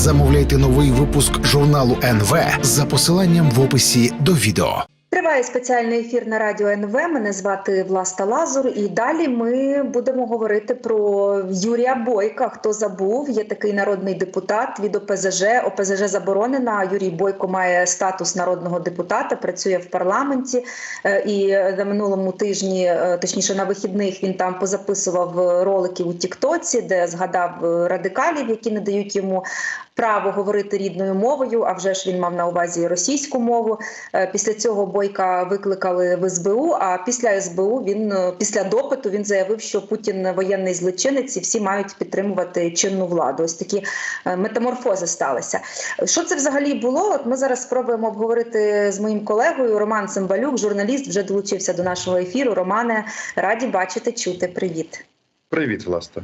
Замовляйте новий випуск журналу НВ за посиланням в описі до відео. Триває спеціальний ефір на радіо НВ. Мене звати Власта Лазур. І далі ми будемо говорити про Юрія Бойка. Хто забув? Є такий народний депутат від ОПЗЖ. ОПЗЖ заборонена. Юрій Бойко має статус народного депутата, працює в парламенті. Е, І на минулому тижні, е, точніше на вихідних, він там позаписував ролики у Тіктоці, де згадав е, радикалів, які не дають йому право говорити рідною мовою. А вже ж він мав на увазі російську мову. Е, Після цього Бойка викликали в СБУ. А після СБУ він е, після допиту він заявив, що Путін воєнний злочинець і всі мають підтримувати чинну владу. Ось такі е, метаморфози сталися. Що це взагалі було? От ми зараз спробуємо обговорити з моїм колегою Роман Цимбалюк, журналіст, вже долучився до нашого ефіру. Романе, раді бачити, чути. Привіт. Привіт, власне.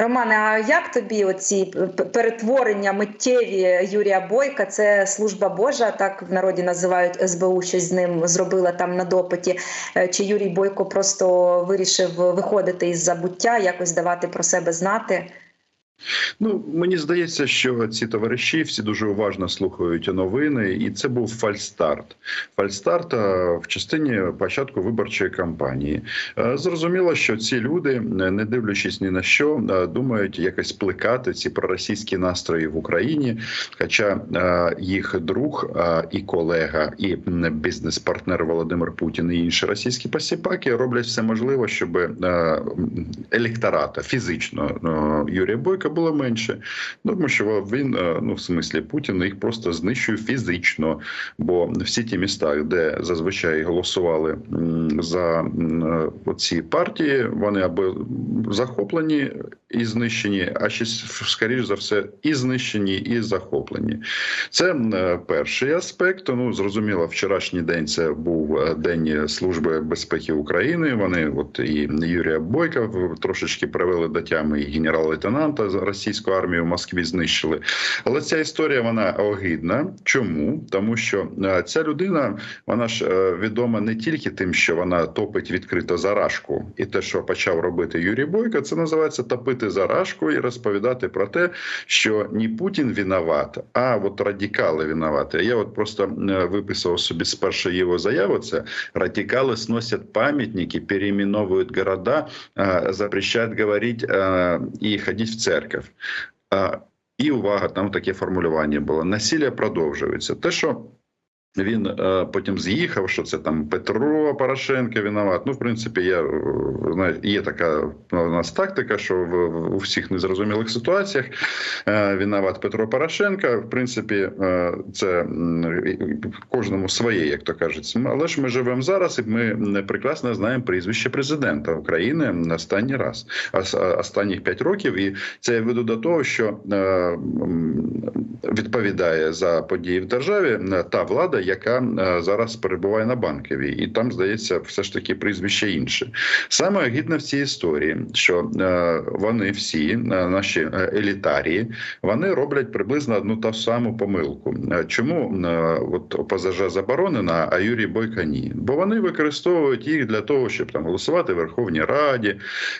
Романе, а як тобі оці перетворення миттєві Юрія Бойка? Це служба Божа, так в народі називають СБУ, щось з ним зробила там на допиті. Е, Чи Юрій Бойко просто вирішив виходити із забуття, якось давати про себе знати? Ну мені здається, що ці товариші всі дуже уважно слухають новини, і це був фальстарт. Фальстарт е, в частині початку виборчої кампанії. Е, Зрозуміло, що ці люди, не дивлячись ні на що, е, думають якось плекати ці проросійські настрої в Україні. Хоча е, їх друг е, і колега, і бізнес-партнер Володимир Путін і інші російські посіпаки роблять все можливе, щоб е, електората фізично е, Юрія Бойка було менше. Ну, Тому що він, е, ну в смислі Путін, їх просто знищує фізично. Бо всі ті міста, де зазвичай голосували за е, оці партії, вони або захоплені і знищені, а ще скоріш за все, і знищені, і захоплені. Це е, перший аспект. Ну зрозуміло, вчорашній день це був е, день служби безпеки України. Вони, от і Юрія Бойка, трошечки привели до тями і генерал-лейтенанта російської армії в Москві знищили. Але ця історія вона огидна. Чому? Тому що е, ця людина вона ж відома не тільки тим, що вона топить відкрито зарашку, і те, що почав робити Юрій Бойко, це називається топити зарашку і розповідати про те, що не Путін виноват, а от радикали винуваті. Я от просто виписав собі з першої його заяви. Це радикали сносять пам'ятники, переименовують города, запрещають говорити і ходити в церковь. І увага, там таке формулювання було: насилля продовжується. Те, що він е, потім з'їхав, що це там Петро Порошенко винуват. Ну, в принципі, я е, знаю, є така у нас тактика, що в, у всіх незрозумілих ситуаціях е, винуват Петро Порошенко. В принципі, це кожному своє, як то кажуть. Але ж ми живемо зараз, і ми прекрасно знаємо прізвище президента України останній раз, останніх п'ять років. І це я веду до того, що відповідає за події в державі та влада, яка е, зараз перебуває на банковій, і там здається, все ж таки прізвище інше. Саме гідне в цій історії, що е, вони всі, е, наші елітарії, вони роблять приблизно одну та саму помилку. Чому от ОПЗЖ заборонена, а Юрій Бойко ні? Бо вони використовують їх для того, щоб там голосувати в Верховній Раді,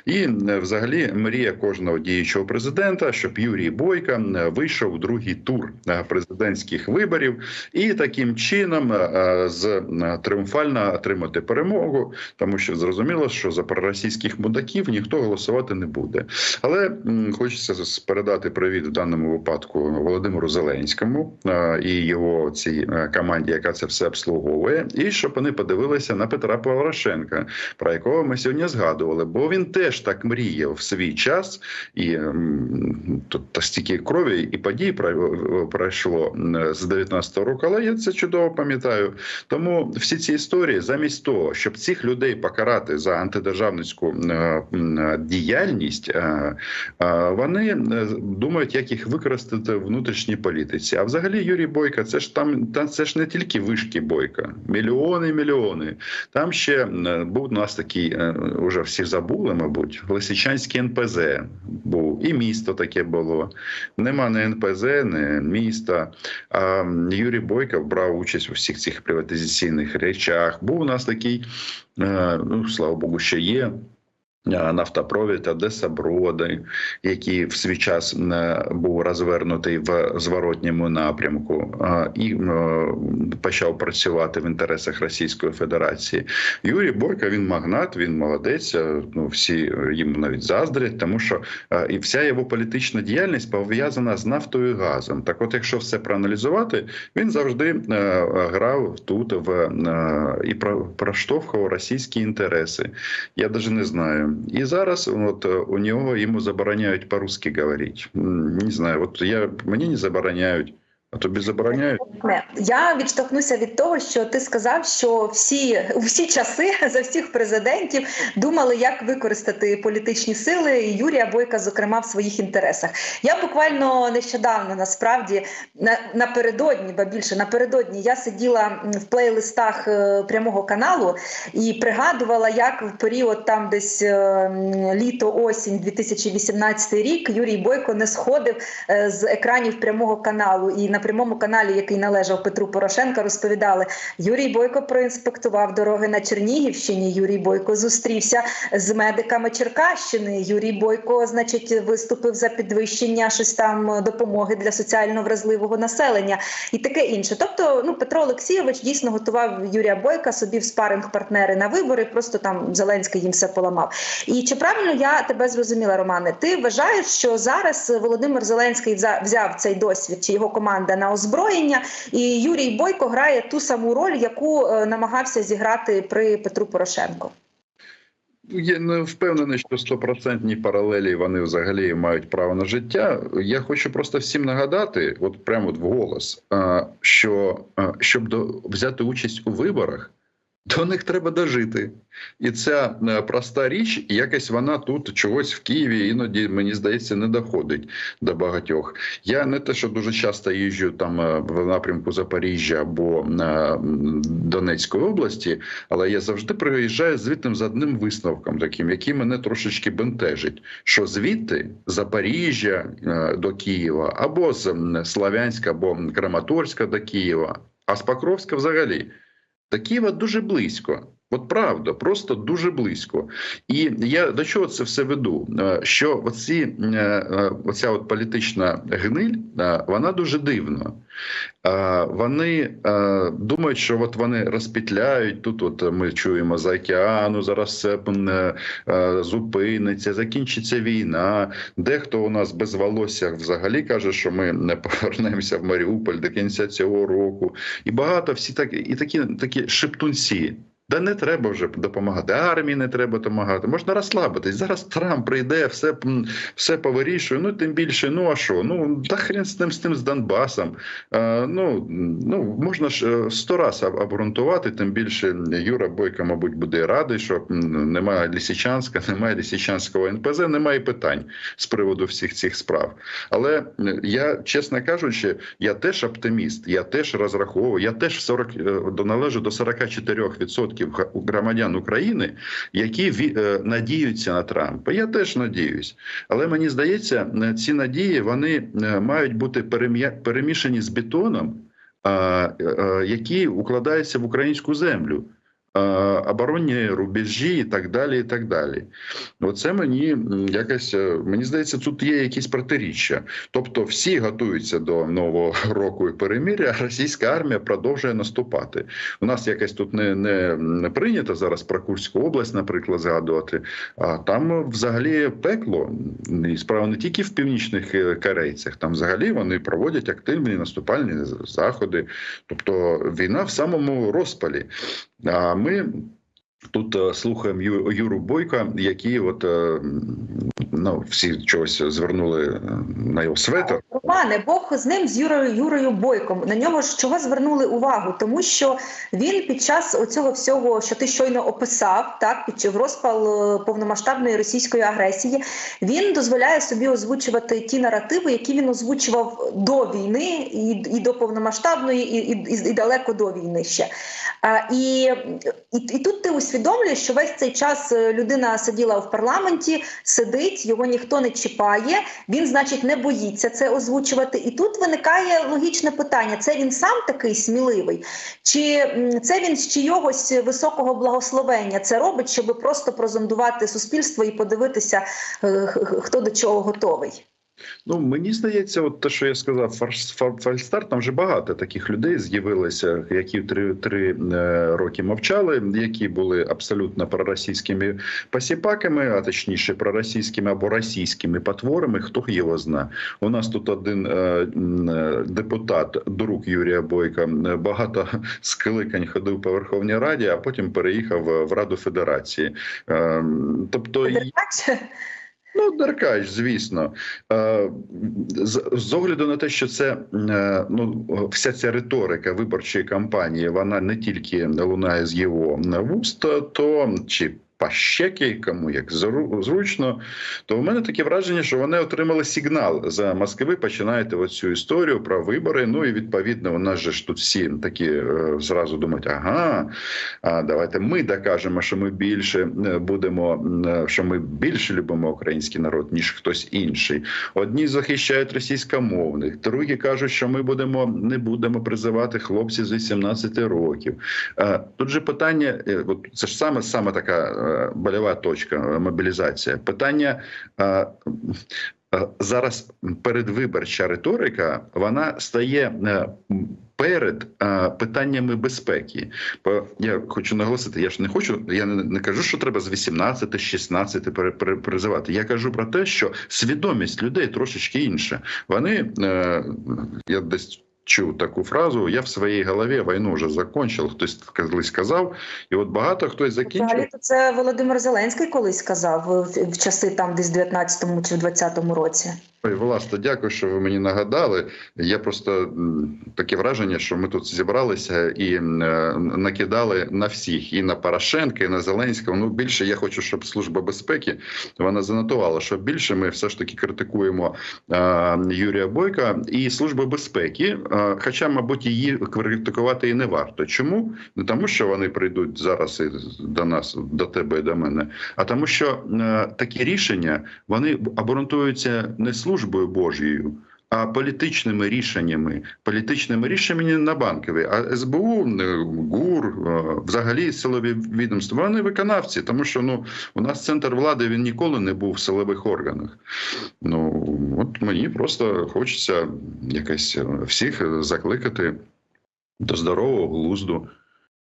і взагалі мрія кожного діючого президента, щоб Юрій Бойко е, вийшов у другий тур президентських виборів і таким чином е, з е, тріумфально отримати перемогу, тому що зрозуміло, що за проросійських мудаків ніхто голосувати не буде. Але хочеться передати привіт в даному випадку Володимиру Зеленському е, і його цій е, команді, яка це все обслуговує, і щоб вони подивилися на Петра Порошенка, про якого ми сьогодні згадували, бо він теж так мріяв в свій час, і тут стільки крові і подій пройшло з 19-го року, але це чудово пам'ятаю. Тому всі ці історії, замість того, щоб цих людей покарати за антидержавницьку е, діяльність, е, е, вони е, думають, як їх використати в внутрішній політиці. А взагалі Юрій Бойко, це ж там, це ж не тільки вишки Бойка, мільйони, мільйони. Там ще е, був у нас такий, е, уже всі забули, мабуть, Лисичанський НПЗ був, і місто таке було. Нема ні НПЗ, ні міста. А Юрій Бойко брав участь у всіх цих приватизаційних речах. Був у нас такий, е, ну слава Богу, ще є. Е, Нафтопровід Одеса Броди, який в свій час е, був розвернутий в зворотньому напрямку е, і почав працювати в інтересах Російської Федерації. Юрій Бойко він магнат, він молодець. Ну всі йому навіть заздрять, тому що і вся його політична діяльність пов'язана з нафтою і газом. Так, от, якщо все проаналізувати, він завжди грав тут в і про- проштовхував російські інтереси. Я навіть не знаю. І зараз от е, у нього йому забороняють по-русски говорити. Не знаю, от я мені не забороняють, а тобі забороняють. Я відштовхнуся від того, що ти сказав, що всі у всі часи за всіх президентів думали, як використати політичні сили і Юрія Бойка, зокрема, в своїх інтересах. Я буквально нещодавно насправді на, напередодні, ба більше напередодні, я сиділа в плейлистах е, прямого каналу і пригадувала, як в період там десь літо осінь 2018 рік Юрій Бойко не сходив е, з екранів прямого каналу. І на прямому каналі, який належав Петру Порошенка, розповідали, Юрій Бойко проінспектував дороги на Чернігівщині. Юрій Бойко зустрівся з медиками Черкащини. Юрій Бойко, значить, виступив за підвищення щось там допомоги для соціально вразливого населення і таке інше. Тобто, ну Петро Олексійович дійсно готував Юрія Бойка собі в спаринг партнери на вибори. Просто там Зеленський їм все поламав. І чи правильно я тебе зрозуміла, Романе? Ти вважаєш, що зараз Володимир Зеленський взяв цей досвід чи його команда на озброєння, і Юрій Бойко грає ту саму роль, яку е, намагався зіграти при Петру Порошенко? Я не впевнений, що стопроцентні паралелі вони взагалі мають право на життя. Я хочу просто всім нагадати, от прямо от в голос, що щоб до- взяти участь у виборах, до них треба дожити. І ця е, проста річ, якось вона тут чогось в Києві іноді, мені здається, не доходить до багатьох. Я не те, що дуже часто їжджу там е, в напрямку Запоріжжя або е, Донецької області, але я завжди приїжджаю звідти з одним висновком, таким, який мене трошечки бентежить. Що звідти Запоріжжя до Києва, або з м, Славянська, або Краматорська до Києва, а з Покровська взагалі до Києва дуже близько. От правда, просто дуже близько. І я до чого це все веду? Е, Що оці, е, е, оця от політична гниль, вона дуже дивна. Вони думають, що от вони розпітляють. Тут от ми чуємо за океану, зараз все м, е, е, зупиниться, закінчиться війна. Дехто у нас без волосся взагалі каже, що ми не повернемося в Маріуполь до кінця цього року. І багато всі так, і такі, такі шептунці. Да не треба вже допомагати. Армії не треба допомагати. Можна розслабитись. Зараз Трамп прийде, все все повирішує. Ну тим більше, ну а що? Ну та хрен з тим з тим з Донбасом. Е, ну, ну можна ж е, сто раз обґрунтувати. Тим більше Юра Бойко, мабуть, буде радий, що немає Лісичанська, немає Лісичанського НПЗ, немає питань з приводу всіх цих справ. Але я, чесно кажучи, я теж оптиміст, я теж розраховую, я теж 40, е, належу до 44% га- громадян України, які е, надіються на Трампа. Я теж надіюсь. Але мені здається, е, ці надії вони е, мають бути перемішані з бетоном, який укладається в українську землю. Оборонні рубежі і так далі. і так далі. Оце мені якось е, мені здається, тут є якісь протиріччя. Тобто, всі готуються до нового року і перемиря, а російська армія продовжує наступати. У нас якось тут не, не, не прийнято зараз про Курську область, наприклад, згадувати. А там взагалі пекло. І справа не тільки в північних е, корейцях, там взагалі вони проводять активні наступальні заходи. Тобто війна в самому розпалі. А ми тут е, слухаємо Ю- Юру Бойка, який от е, ну, всі чогось звернули е, на його светр. Романе, Бог з ним з Юрою Юрою Бойком. На нього ж чого звернули увагу? Тому що він під час оцього всього, що ти щойно описав, так під розпал е, повномасштабної російської агресії, він дозволяє собі озвучувати ті наративи, які він озвучував до війни і, і до повномасштабної, і, і, і далеко до війни ще. А, і, і, і тут ти усвідомлюєш, що весь цей час е, людина сиділа в парламенті, сидить, його ніхто не чіпає. Він, значить, не боїться це озвучувати. Озвучувати. І тут виникає логічне питання: це він сам такий сміливий, чи це він з чийогось високого благословення це робить, щоб просто прозондувати суспільство і подивитися, е, хто до чого готовий. Ну мені здається, от те, що я сказав, фарш- фа- фальстарт, там вже багато таких людей з'явилося, які три, три е, роки мовчали, які були абсолютно проросійськими посіпаками, а точніше проросійськими або російськими потворами. Хто його зна? У нас тут один е, е, депутат, друг Юрія Бойка, е, багато скликань ходив по Верховній Раді, а потім переїхав в Раду Федерації. Е, тобто Деркач? Ну, Деркач, звісно. Е, З, огляду на те, що це е, ну вся ця риторика виборчої кампанії, вона не тільки лунає з його вуст, то чи пащеки, кому як зру- зручно, то в мене таке враження, що вони отримали сигнал за Москви. Починаєте оцю історію про вибори. Ну і відповідно, у нас же ж тут всі такі е, зразу думають, ага, а давайте ми докажемо, що ми більше е, будемо, е, що ми більше любимо український народ, ніж хтось інший. Одні захищають російськомовних, другі кажуть, що ми будемо не будемо призивати хлопців з 18 років. Тут же питання, от це ж саме саме така больова точка е, мобілізація. Питання. е, е, Зараз передвиборча риторика вона стає е, перед е, питаннями безпеки. Я хочу наголосити, я ж не хочу, я не, не кажу, що треба з 18, з 16 пере- пере- призивати. Я кажу про те, що свідомість людей трошечки інша. Вони е, я десь. Чув таку фразу: я в своїй голові війну вже закончив. Хтось колись сказав, і от багато хтось закінчив. Це Володимир Зеленський колись сказав в, часи там, десь в 19-му чи в 20-му році. Власне, дякую, що ви мені нагадали. Я просто таке враження, що ми тут зібралися і е, накидали на всіх, і на Порошенка, і на Зеленського. Ну більше я хочу, щоб служба безпеки вона занотувала, що більше ми все ж таки критикуємо е, Юрія Бойка і службу безпеки. Е, хоча, мабуть, її критикувати і не варто. Чому? Не тому, що вони прийдуть зараз і до нас, до тебе і до мене, а тому, що такі рішення вони обґрунтуються не службою Божією, а політичними рішеннями, політичними рішеннями на банкові. А СБУ, ГУР, е, взагалі силові відомства, вони виконавці, тому що ну у нас центр влади він ніколи не був в силових органах. Ну от мені просто хочеться якось е, всіх закликати до здорового глузду.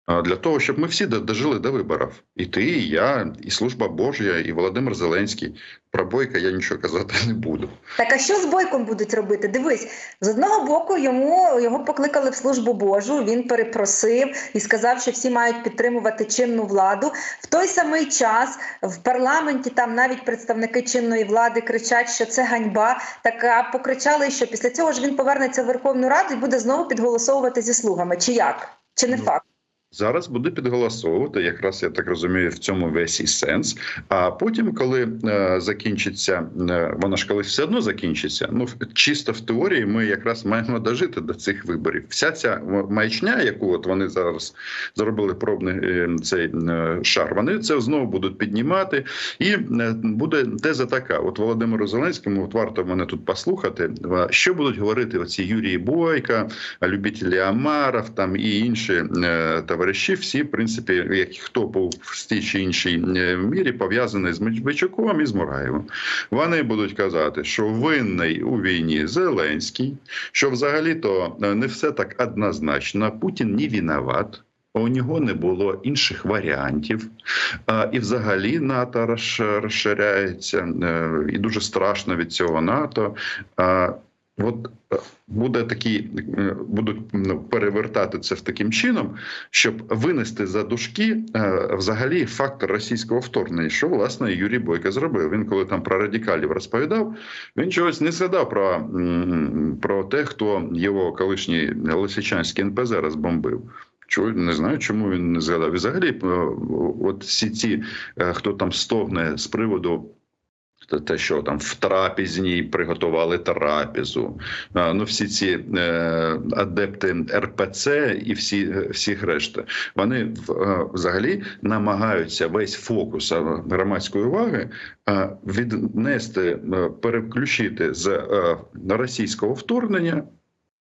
Для того, щоб ми всі дожили до виборів. І ти, і я, і служба Божя, і Володимир Зеленський. Про Бойка я нічого казати не буду. Так а що з бойком будуть робити? Дивись, з одного боку йому його покликали в службу Божу. Він перепросив і сказав, що всі мають підтримувати чинну владу. В той самий час в парламенті там навіть представники чинної влади кричать, що це ганьба. Так а покричали, що після цього ж він повернеться в Верховну Раду і буде знову підголосовувати зі слугами. Чи як? Чи не Ну, факт? Зараз буде підголосовувати, якраз я так розумію, в цьому весь і сенс. А потім, коли е, закінчиться, е, вона ж колись все одно закінчиться. Ну чисто в теорії, ми якраз маємо дожити до цих виборів. Вся ця маячня, яку от вони зараз зробили пробний е, цей е, шар, вони це знову будуть піднімати. І е, буде теза така: от Володимиру Зеленському, от варто мене тут послухати, е, що будуть говорити оці Юрій Бойка, любителі Амаров там і інші е, товариші. Всі, в принципі, як хто був в тій чи іншій е, мірі пов'язаний з Медведчуком і з Мураєвим. Вони будуть казати, що винний у війні Зеленський, що взагалі-то е, не все так однозначно. Путін не виноват. У нього не було інших варіантів, і взагалі НАТО розширяється, е, і дуже страшно від цього НАТО. От е, буде такі, е, будуть ну, перевертати це в таким чином, щоб винести за дужки е, взагалі фактор російського вторгнення, що власне Юрій Бойко зробив. Він коли там про радикалів розповідав, він чогось не згадав про, про те, хто його колишній Лисичанський НПЗ розбомбив. Чого не знаю, чому він не згадав. І взагалі, от всі ці, хто там стогне з приводу Те- Те, що там в трапізній приготували трапезу, ну всі ці е, адепти РПЦ і всі, всіх решта, вони е, взагалі намагаються весь фокус е, громадської уваги е, віднести, е, переключити з е, російського вторгнення.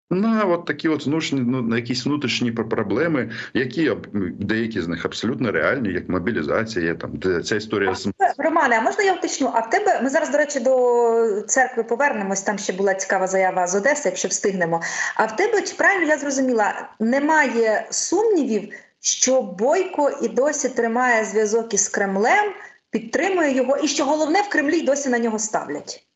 На от такі от внутрішні, ну, на якісь внутрішні проблеми, які деякі з них абсолютно реальні, як мобілізація, там ця історія з Романе, а можна я уточню? А в тебе ми зараз, до речі, до церкви повернемось. Там ще була цікава заява з Одеси, якщо встигнемо. А в тебе чи правильно я зрозуміла? Немає сумнівів, що Бойко і досі тримає зв'язок із Кремлем, підтримує його, і що головне в Кремлі й досі на нього ставлять.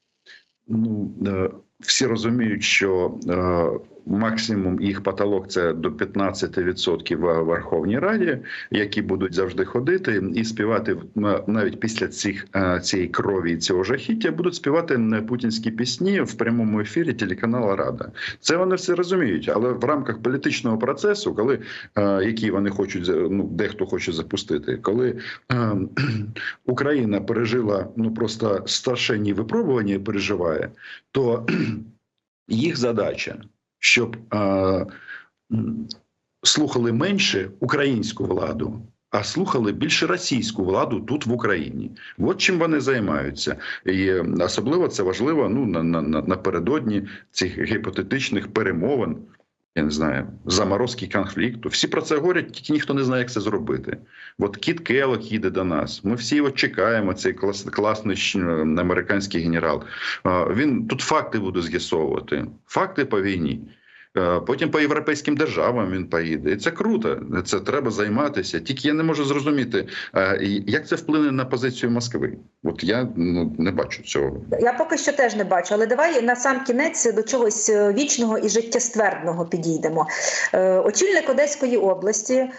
Ну е, всі розуміють, що е, максимум їх потолок це до 15% в Верховній Раді, які будуть завжди ходити і співати навіть після цих е, цієї крові і цього жахіття, будуть співати путінські пісні в прямому ефірі телеканалу Рада. Це вони все розуміють, але в рамках політичного процесу, коли е, який вони хочуть ну дехто хоче запустити, коли е, Україна пережила ну просто страшенні випробування і переживає, то їх задача, щоб е, слухали менше українську владу. А слухали більше російську владу тут в Україні. От чим вони займаються, і особливо це важливо ну на, на, на- напередодні цих гіпотетичних перемовин. Я не знаю, заморозки конфлікту. Всі про це говорять, тільки ніхто не знає, як це зробити. От Кіт Келок їде до нас. Ми всі його чекаємо. Цей клас, класний американський генерал. Він тут факти буде з'ясовувати. Факти по війні. Е, Потім по європейським державам він поїде. І це круто. Це треба займатися. Тільки я не можу зрозуміти, е, як це вплине на позицію Москви. От я ну не бачу цього. Я поки що теж не бачу, але давай на сам кінець до чогось е, вічного і життєствердного підійдемо. Очільник Одеської області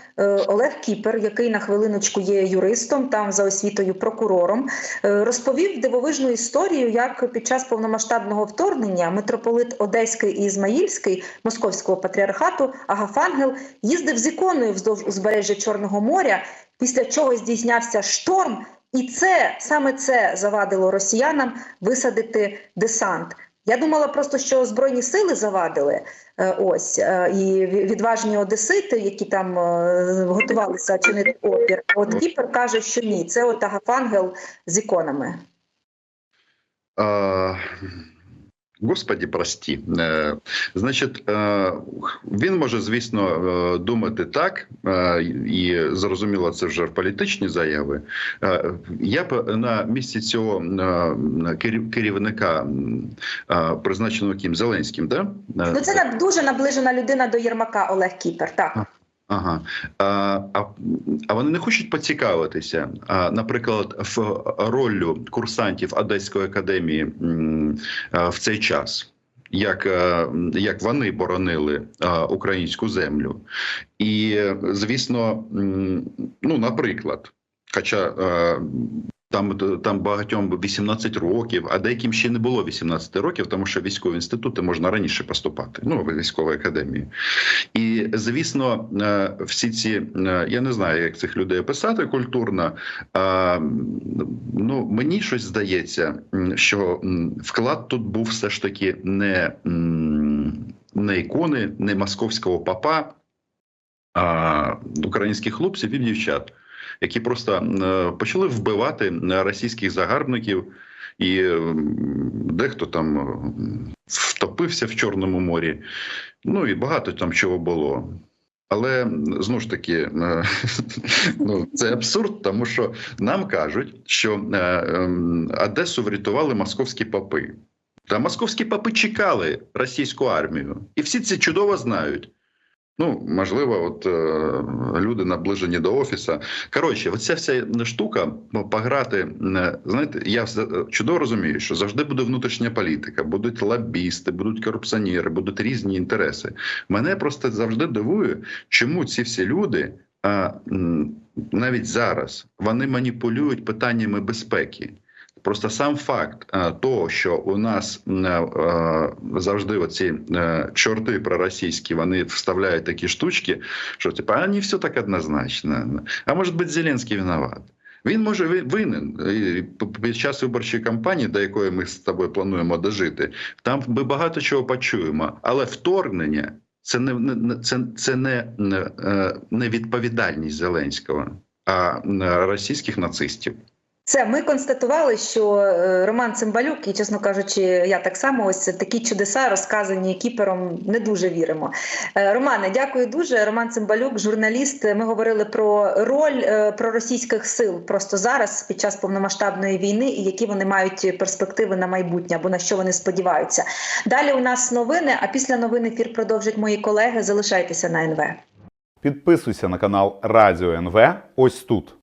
Олег Кіпер, який на хвилиночку є юристом, там за освітою прокурором, розповів дивовижну історію, як під час повномасштабного вторгнення митрополит Одеський і Ізмаїльський Московського патріархату Агафангел їздив з іконою вздовж узбережжя Чорного моря, після чого здійснявся шторм. І це саме це завадило росіянам висадити десант. Я думала просто, що збройні сили завадили е, ось е, і відважні одесити, які там е, готувалися чинити опір. От Кіпер каже, що ні, це от Агафангел з іконами. Господі, прості. Е, Значить, е, він може, звісно, е, думати так, і зрозуміло, це вже політичні заяви. Я б на місці цього керівника, призначеного Ким Зеленським, да? Ну це на- дуже наближена людина до Єрмака Олег Кіпер. Так Ага. А, а, вони не хочуть поцікавитися, наприклад, в роллю курсантів Одеської академії в цей час. Як, е, як вони боронили українську землю, і звісно, ну наприклад, хоча е, там, там багатьом 18 років, а деяким ще не було 18 років, тому що військові інститути можна раніше поступати. Ну, в військовій академії. І звісно, е, всі ці е, я не знаю, як цих людей описати культурно. Ну мені щось здається, що вклад тут був все ж таки не, не ікони, не московського папа, а українських хлопців і дівчат, які просто е, почали вбивати російських загарбників. І дехто там е, втопився в Чорному морі. Ну і багато там чого було. Але знову ж таки, е, ну це абсурд, тому що нам кажуть, що ем, Одесу врятували московські попи. Та московські попи чекали російську армію, і всі це чудово знають. Ну, можливо, от е, люди наближені до офіса. Коротше, оця вся штука ну, пограти. е, Знаєте, я все- чудово розумію, що завжди буде внутрішня політика, будуть лобісти, будуть корупціонери, будуть різні інтереси. Мене просто завжди дивує, чому ці всі люди, м, навіть зараз, вони маніпулюють питаннями безпеки. Просто сам факт того, що у нас е, завжди оці е, чорти проросійські, вони вставляють такі штучки, що типа, а не все так однозначно. А може бути Зеленський виноват. Він може винен під час виборчої кампанії, до якої ми з тобою плануємо дожити. Там ми багато чого почуємо, але вторгнення це не, це, це не, е, не відповідальність Зеленського, а е, російських нацистів. Це ми констатували, що е, Роман Цимбалюк, і чесно кажучи, я так само ось такі чудеса, розказані кіпером, не дуже віримо. Е, Романе, дякую дуже. Роман Цимбалюк, журналіст. Ми говорили про роль е, проросійських сил просто зараз, під час повномасштабної війни, і які вони мають перспективи на майбутнє, або на що вони сподіваються. Далі у нас новини. А після новин ефір продовжать мої колеги. Залишайтеся на НВ. Підписуйся на канал Радіо НВ ось тут.